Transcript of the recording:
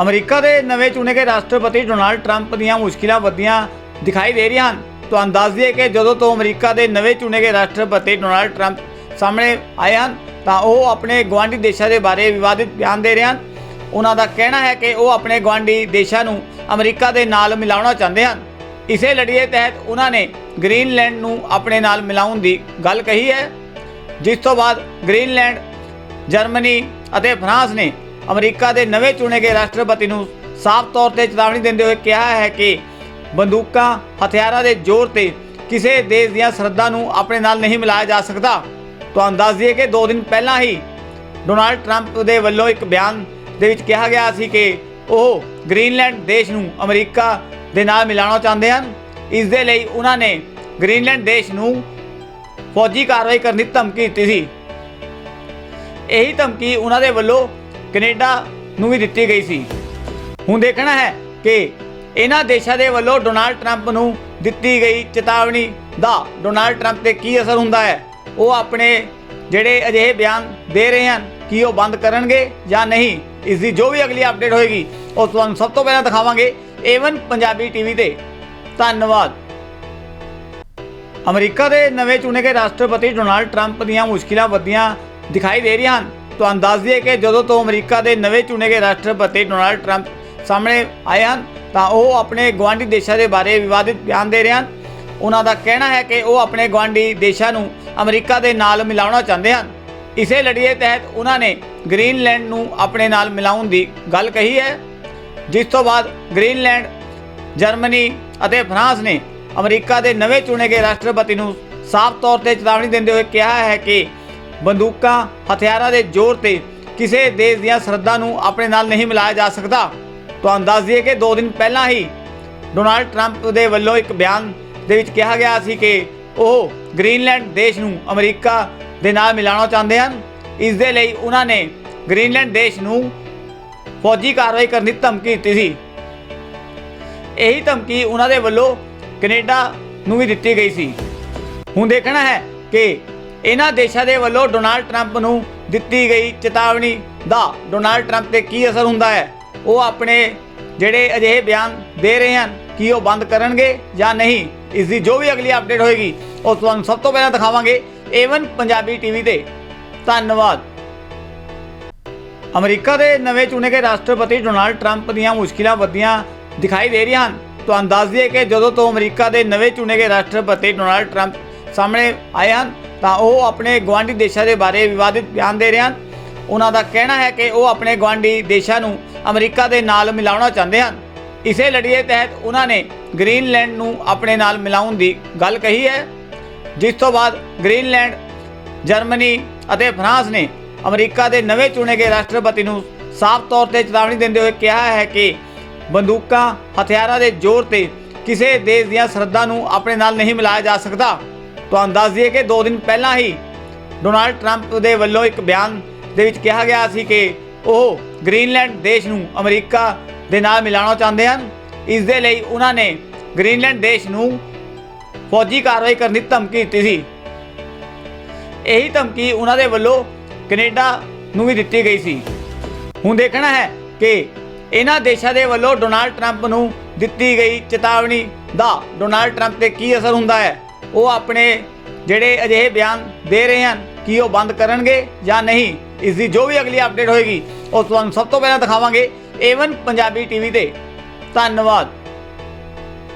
America ਦੇ ਨਵੇਂ ਚੁਣੇ ਗਏ ਰਾਸ਼ਟਰਪਤੀ ਡੋਨਾਲਡ ਟਰੰਪ ਦੀਆਂ ਮੁਸ਼ਕਿਲਾਂ ਵਧੀਆਂ ਦਿਖਾਈ ਦੇ ਰਹੀਆਂ ਹਨ। ਤੁਹਾਨੂੰ ਦੱਸ ਦਈਏ ਕਿ ਜਦੋਂ ਤੋਂ ਅਮਰੀਕਾ ਦੇ ਨਵੇਂ ਚੁਣੇ ਗਏ ਰਾਸ਼ਟਰਪਤੀ ਡੋਨਾਲਡ ਟਰੰਪ ਸਾਹਮਣੇ ਆਏ ਹਨ, ਤਾਂ ਉਹ ਆਪਣੇ ਗਵਾਂਢੀ ਦੇਸ਼ਾਂ ਦੇ ਬਾਰੇ ਵਿਵਾਦਿਤ ਬਿਆਨ ਦੇ ਰਹੇ ਹਨ। ਉਹਨਾਂ ਦਾ ਕਹਿਣਾ ਹੈ ਕਿ ਉਹ ਆਪਣੇ ਗਵਾਂਢੀ ਦੇਸ਼ਾਂ ਨੂੰ ਅਮਰੀਕਾ ਦੇ ਨਾਲ ਮਿਲਾਉਣਾ ਚਾਹੁੰਦੇ ਹਨ। ਇਸੇ ਲੜੀਏ ਤਹਿਤ ਉਹਨਾਂ ਨੇ ਗ੍ਰੀਨਲੈਂਡ ਨੂੰ ਆਪਣੇ ਨਾਲ ਮਿਲਾਉਣ ਦੀ ਗੱਲ ਕਹੀ ਹੈ। ਜਿਸ ਤੋਂ ਬਾਅਦ ਗ੍ਰੀਨਲੈਂਡ, ਜਰਮਨੀ ਅਤੇ ਫਰਾਂਸ ਨੇ ਅਮਰੀਕਾ ਦੇ ਨਵੇਂ ਚੁਣੇ ਗਏ ਰਾਸ਼ਟਰਪਤੀ ਨੂੰ ਸਾਫ਼ ਤੌਰ ਤੇ ਚੇਤਾਵਨੀ ਦਿੰਦੇ ਹੋਏ ਕਿਹਾ ਹੈ ਕਿ ਬੰਦੂਕਾਂ, ਹਥਿਆਰਾਂ ਦੇ ਜ਼ੋਰ ਤੇ ਕਿਸੇ ਦੇਸ਼ ਦੀਆਂ ਸਰਹੱਦਾਂ ਨੂੰ ਆਪਣੇ ਨਾਲ ਨਹੀਂ ਮਿਲਾਇਆ ਜਾ ਸਕਦਾ। ਤੁਹਾਨੂੰ ਦੱਸ ਦਈਏ ਕਿ 2 ਦਿਨ ਪਹਿਲਾਂ ਹੀ ਡੋਨਾਲਡ ਟਰੰਪ ਦੇ ਵੱਲੋਂ ਇੱਕ ਬਿਆਨ ਦੇ ਵਿੱਚ ਕਿਹਾ ਗਿਆ ਸੀ ਕਿ ਉਹ ਗ੍ਰੀਨਲੈਂਡ ਦੇਸ਼ ਨੂੰ ਅਮਰੀਕਾ ਦੇ ਨਾਲ ਮਿਲਾਉਣਾ ਚਾਹੁੰਦੇ ਹਨ। ਇਸ ਦੇ ਲਈ ਉਹਨਾਂ ਨੇ ਗ੍ਰੀਨਲੈਂਡ ਦੇਸ਼ ਨੂੰ ਫੌਜੀ ਕਾਰਵਾਈ ਕਰਨ ਦੀ ਧਮਕੀ ਦਿੱਤੀ ਸੀ। ਇਹੀ ਧਮਕੀ ਉਹਨਾਂ ਦੇ ਵੱਲੋਂ ਕੈਨੇਡਾ ਨੂੰ ਵੀ ਦਿੱਤੀ ਗਈ ਸੀ। ਹੁਣ ਦੇਖਣਾ ਹੈ ਕਿ ਇਹਨਾਂ ਦੇਸ਼ਾਂ ਦੇ ਵੱਲੋਂ ਡੋਨਾਲਡ ਟਰੰਪ ਨੂੰ ਦਿੱਤੀ ਗਈ ਚੇਤਾਵਨੀ ਦਾ ਡੋਨਾਲਡ ਟਰੰਪ ਤੇ ਕੀ ਅਸਰ ਹੁੰਦਾ ਹੈ, ਉਹ ਆਪਣੇ ਜਿਹੜੇ ਅਜਿਹੇ ਬਿਆਨ ਦੇ ਰਹੇ ਹਨ, ਕਿ ਉਹ ਬੰਦ ਕਰਨਗੇ ਜਾਂ ਨਹੀਂ, ਇਸ ਦੀ ਜੋ ਵੀ ਅਗਲੀ ਅਪਡੇਟ ਹੋਏਗੀ, ਉਹ ਤੁਹਾਨੂੰ ਸਭ ਤੋਂ ਪਹਿਲਾਂ ਦਿਖਾਵਾਂਗੇ। ਏਵਨ ਪੰਜਾਬੀ ਟੀਵੀ ਤੇ। ਧੰਨਵਾਦ। ਅਮਰੀਕਾ ਦੇ ਨਵੇਂ ਚੁਣੇ ਗਏ ਰਾਸ਼ਟਰਪਤੀ ਡੋਨਾਲਡ ਟਰੰਪ ਦੀਆਂ ਮੁਸ਼ਕਿਲਾਂ ਵਧੀਆਂ ਦਿਖਾਈ ਦੇ ਰਹੀਆਂ ਹਨ। ਤੁਹਾਨੂੰ ਦੱਸ ਦਈਏ ਕਿ ਜਦੋਂ ਤੋਂ ਅਮਰੀਕਾ ਦੇ ਨਵੇਂ ਚੁਣੇ ਗਏ ਰਾਸ਼ਟਰਪਤੀ ਡੋਨਾਲਡ ਟਰੰਪ ਸਾਹਮਣੇ ਆਏ ਹਨ, ਤਾਂ ਉਹ ਆਪਣੇ ਗਵਾਂਢੀ ਦੇਸ਼ਾਂ ਦੇ ਬਾਰੇ ਵਿਵਾਦਿਤ ਬਿਆਨ ਦੇ ਰਹੇ ਹਨ। ਉਹਨਾਂ ਦਾ ਕਹਿਣਾ ਹੈ ਕਿ ਉਹ ਆਪਣੇ ਗਵਾਂਢੀ ਦੇਸ਼ਾਂ ਨੂੰ ਅਮਰੀਕਾ ਦੇ ਨਾਲ ਮਿਲਾਉਣਾ ਚਾਹੁੰਦੇ ਹਨ। ਇਸੇ ਲੜੀਏ ਤਹਿਤ ਉਹਨਾਂ ਨੇ ਗ੍ਰੀਨਲੈਂਡ ਨੂੰ ਆਪਣੇ ਨਾਲ ਮਿਲਾਉਣ ਦੀ ਗੱਲ ਕਹੀ ਹੈ। ਜਿਸ ਤੋਂ ਬਾਅਦ ਗ੍ਰੀਨਲੈਂਡ, ਜਰਮਨੀ ਅਤੇ ਫਰਾਂਸ ਨੇ ਅਮਰੀਕਾ ਦੇ ਨਵੇਂ ਚੁਣੇ ਗਏ ਰਾਸ਼ਟਰਪਤੀ ਨੂੰ ਸਾਫ਼ ਤੌਰ ਤੇ ਚੇਤਾਵਨੀ ਦਿੰਦੇ ਹੋਏ ਕਿਹਾ ਹੈ ਕਿ ਬੰਦੂਕਾਂ, ਹਥਿਆਰਾਂ ਦੇ ਜ਼ੋਰ ਤੇ ਕਿਸੇ ਦੇਸ਼ ਦੀਆਂ ਸਰਹੱਦਾਂ ਨੂੰ ਆਪਣੇ ਨਾਲ ਨਹੀਂ ਮਿਲਾਇਆ ਜਾ ਸਕਦਾ। ਤੁਹਾਨੂੰ ਦੱਸ ਦਈਏ ਕਿ 2 ਦਿਨ ਪਹਿਲਾਂ ਹੀ ਡੋਨਾਲਡ ਟਰੰਪ ਦੇ ਵੱਲੋਂ ਇੱਕ ਬਿਆਨ ਦੇ ਵਿੱਚ ਕਿਹਾ ਗਿਆ ਸੀ ਕਿ ਉਹ ਗ੍ਰੀਨਲੈਂਡ ਦੇਸ਼ ਨੂੰ ਅਮਰੀਕਾ ਦੇ ਨਾਲ ਮਿਲਾਉਣਾ ਚਾਹੁੰਦੇ ਹਨ। ਇਸ ਦੇ ਲਈ ਉਹਨਾਂ ਨੇ ਗ੍ਰੀਨਲੈਂਡ ਦੇਸ਼ ਨੂੰ ਫੌਜੀ ਕਾਰਵਾਈ ਕਰਨ ਦੀ ਧਮਕੀ ਦਿੱਤੀ ਸੀ। ਇਹੀ ਧਮਕੀ ਉਹਨਾਂ ਦੇ ਵੱਲੋਂ ਕੈਨੇਡਾ ਨੂੰ ਵੀ ਦਿੱਤੀ ਗਈ ਸੀ। ਹੁਣ ਦੇਖਣਾ ਹੈ ਕਿ ਇਹਨਾਂ ਦੇਸ਼ਾਂ ਦੇ ਵੱਲੋਂ ਡੋਨਾਲਡ ਟਰੰਪ ਨੂੰ ਦਿੱਤੀ ਗਈ ਚੇਤਾਵਨੀ ਦਾ ਡੋਨਾਲਡ ਟਰੰਪ ਤੇ ਕੀ ਅਸਰ ਹੁੰਦਾ ਹੈ? ਉਹ ਆਪਣੇ ਜਿਹੜੇ ਅਜਿਹੇ ਬਿਆਨ ਦੇ ਰਹੇ ਹਨ, ਕਿ ਉਹ ਬੰਦ ਕਰਨਗੇ ਜਾਂ ਨਹੀਂ? ਇਸ ਦੀ ਜੋ ਵੀ ਅਗਲੀ ਅਪਡੇਟ ਹੋਏਗੀ, ਉਹ ਤੁਹਾਨੂੰ ਸਭ ਤੋਂ ਪਹਿਲਾਂ ਦਿਖਾਵਾਂਗੇ। ਏਵਨ ਪੰਜਾਬੀ ਟੀਵੀ ਤੇ। ਧੰਨਵਾਦ। ਅਮਰੀਕਾ ਦੇ ਨਵੇਂ ਚੁਣੇ ਗਏ ਰਾਸ਼ਟਰਪਤੀ ਡੋਨਾਲਡ ਟਰੰਪ ਦੀਆਂ ਮੁਸ਼ਕਿਲਾਂ ਵਧੀਆਂ ਦਿਖਾਈ ਦੇ ਰਹੀਆਂ ਹਨ। ਤੁਹਾਨੂੰ ਦੱਸ ਦਈਏ ਕਿ ਜਦੋਂ ਤੋਂ ਅਮਰੀਕਾ ਦੇ ਨਵੇਂ ਚੁਣੇ ਗਏ ਰਾਸ਼ਟਰਪਤੀ ਡੋਨਾਲਡ ਟਰੰਪ ਸਾਹਮਣੇ ਆਏ ਹਨ, ਤਾਂ ਉਹ ਆਪਣੇ ਗਵਾਂਢੀ ਦੇਸ਼ਾਂ ਦੇ ਬਾਰੇ ਵਿਵਾਦਿਤ ਬਿਆਨ ਦੇ ਰਹੇ ਹਨ। ਉਹਨਾਂ ਦਾ ਕਹਿਣਾ ਹੈ ਕਿ ਉਹ ਆਪਣੇ ਗਵਾਂਢੀ ਦੇਸ਼ਾਂ ਨੂੰ ਅਮਰੀਕਾ ਦੇ ਨਾਲ ਮਿਲਾਉਣਾ ਚਾਹੁੰਦੇ ਹਨ। ਇਸੇ ਲੜੀਏ ਤਹਿਤ ਉਹਨਾਂ ਨੇ ਗ੍ਰੀਨਲੈਂਡ ਨੂੰ ਆਪਣੇ ਨਾਲ ਮਿਲਾਉਣ ਦੀ ਗੱਲ ਕਹੀ ਹੈ। ਜਿਸ ਤੋਂ ਬਾਅਦ ਗ੍ਰੀਨਲੈਂਡ, ਜਰਮਨੀ ਅਤੇ ਫਰਾਂਸ ਨੇ ਅਮਰੀਕਾ ਦੇ ਨਵੇਂ ਚੁਣੇ ਗਏ ਰਾਸ਼ਟਰਪਤੀ ਨੂੰ ਸਾਫ਼ ਤੌਰ ਤੇ ਚੇਤਾਵਨੀ ਦਿੰਦੇ ਹੋਏ ਕਿਹਾ ਹੈ ਕਿ ਬੰਦੂਕਾਂ, ਹਥਿਆਰਾਂ ਦੇ ਜ਼ੋਰ ਤੇ ਕਿਸੇ ਦੇਸ਼ ਦੀਆਂ ਸਰਹੱਦਾਂ ਨੂੰ ਆਪਣੇ ਨਾਲ ਨਹੀਂ ਮਿਲਾਇਆ ਜਾ ਸਕਦਾ। ਤੁਹਾਨੂੰ ਦੱਸ ਦਈਏ ਕਿ 2 ਦਿਨ ਪਹਿਲਾਂ ਹੀ ਡੋਨਾਲਡ ਟਰੰਪ ਦੇ ਵੱਲੋਂ ਇੱਕ ਬਿਆਨ ਦੇ ਵਿੱਚ ਕਿਹਾ ਗਿਆ ਸੀ ਕਿ ਉਹ ਗ੍ਰੀਨਲੈਂਡ ਦੇਸ਼ ਨੂੰ ਅਮਰੀਕਾ ਦੇ ਨਾਲ ਮਿਲਾਉਣਾ ਚਾਹੁੰਦੇ ਹਨ। ਇਸ ਦੇ ਲਈ ਉਹਨਾਂ ਨੇ ਗ੍ਰੀਨਲੈਂਡ ਦੇਸ਼ ਨੂੰ ਫੌਜੀ ਕਾਰਵਾਈ ਕਰਨ ਦੀ ਧਮਕੀ ਦਿੱਤੀ ਸੀ। ਇਹੀ ਧਮਕੀ ਉਹਨਾਂ ਦੇ ਵੱਲੋਂ ਕੈਨੇਡਾ ਨੂੰ ਵੀ ਦਿੱਤੀ ਗਈ ਸੀ। ਹੁਣ ਦੇਖਣਾ ਹੈ ਕਿ ਇਹਨਾਂ ਦੇਸ਼ਾਂ ਦੇ ਵੱਲੋਂ ਡੋਨਾਲਡ ਟਰੰਪ ਨੂੰ ਦਿੱਤੀ ਗਈ ਚੇਤਾਵਨੀ ਦਾ ਡੋਨਾਲਡ ਟਰੰਪ ਤੇ ਕੀ ਅਸਰ ਹੁੰਦਾ ਹੈ। ਉਹ ਆਪਣੇ ਜਿਹੜੇ ਅਜਿਹੇ ਬਿਆਨ ਦੇ ਰਹੇ ਹਨ, ਕਿ ਉਹ ਬੰਦ ਕਰਨਗੇ ਜਾਂ ਨਹੀਂ ਇਸ ਦੀ ਜੋ ਵੀ ਅਗਲੀ ਅਪਡੇਟ ਹੋਏਗੀ ਉਹ ਤੁਹਾਨੂੰ ਸਭ ਤੋਂ ਪਹਿਲਾਂ ਦਿਖਾਵਾਂਗੇ ਏਵਨ ਪੰਜਾਬੀ ਟੀਵੀ ਤੇ। ਧੰਨਵਾਦ।